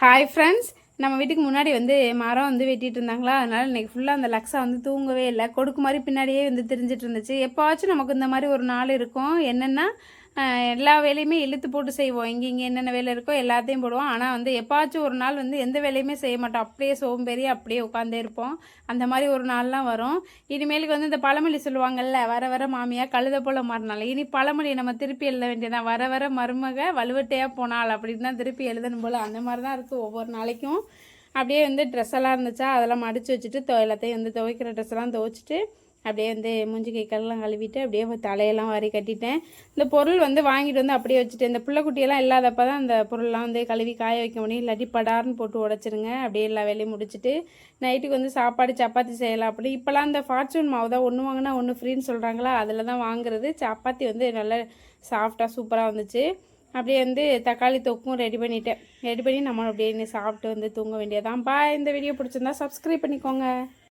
Hi friends நம்ம வீட்டுக்கு முன்னாடி வந்து மரம் வந்து வெட்டிட்டு இருந்தாங்களா? அதனால் இன்றைக்கி ஃபுல்லாக அந்த லக்ஸா வந்து தூங்கவே இல்லை. கொடுக்கு மாதிரி பின்னாடியே வந்து தெரிஞ்சிட்டு இருந்துச்சு. எப்போவாச்சும் நமக்கு இந்த மாதிரி ஒரு நாள் இருக்கும். என்னென்னா எல்லா வேலையுமே இழுத்து போட்டு செய்வோம். இங்கே இங்கே என்னென்ன வேலை இருக்கோ எல்லாத்தையும் போடுவோம். ஆனால் வந்து எப்பாச்சும் ஒரு நாள் வந்து எந்த வேலையுமே செய்ய மாட்டோம். அப்படியே சோம்பேறி அப்படியே உட்காந்தே இருப்போம். அந்த மாதிரி ஒரு நாள்லாம் வரும். இனிமேலுக்கு வந்து இந்த பழமொழி சொல்லுவாங்கல்ல வர வர மாமியாக கழுத போல மாறினால இனி பழமொழி நம்ம திருப்பி எழுத வேண்டியதான் வர வர மருமக வலுவட்டையாக போனால் அப்படின்னு தான் திருப்பி எழுதணும் போல். அந்த மாதிரி தான் இருக்குது ஒவ்வொரு நாளைக்கும். அப்படியே வந்து ட்ரெஸ் எல்லாம் இருந்துச்சா அதெல்லாம் மடித்து வச்சுட்டு எல்லாத்தையும் வந்து துவைக்கிற ட்ரெஸ் எல்லாம் துவைச்சிட்டு அப்படியே வந்து மூஞ்சி கை காலெல்லாம் கழுவிட்டு அப்படியே தலையெல்லாம் வாரி கட்டிட்டேன். இந்த பொருள் வந்து வாங்கிட்டு வந்து அப்படியே வச்சுட்டேன். இந்த பிள்ளைக்குட்டியெல்லாம் இல்லாதப்ப தான் அந்த பொருள்லாம் வந்து கழுவி காய வைக்க முடியும். இல்லாட்டி படார்னு போட்டு உடச்சிருங்க. அப்படியே எல்லா வேலையும் முடிச்சுட்டு நைட்டுக்கு வந்து சாப்பாடு சப்பாத்தி செய்யலாம். அப்படி இப்போலாம் இந்த ஃபார்ச்சூன் மாவு தான். ஒன்று வாங்கினா ஒன்று ஃப்ரீன்னு சொல்கிறாங்களா அதில் தான் வாங்குறது. சப்பாத்தி வந்து நல்லா சாஃப்டாக சூப்பராக வந்துச்சு. அப்படியே வந்து தக்காளி தொக்கும் ரெடி பண்ணிட்டேன். ரெடி பண்ணி நம்ம அப்படியே சாப்பிட்டு வந்து தூங்க வேண்டியதான் பாய் இந்த வீடியோ பிடிச்சிருந்தா சப்ஸ்கிரைப் பண்ணிக்கோங்க.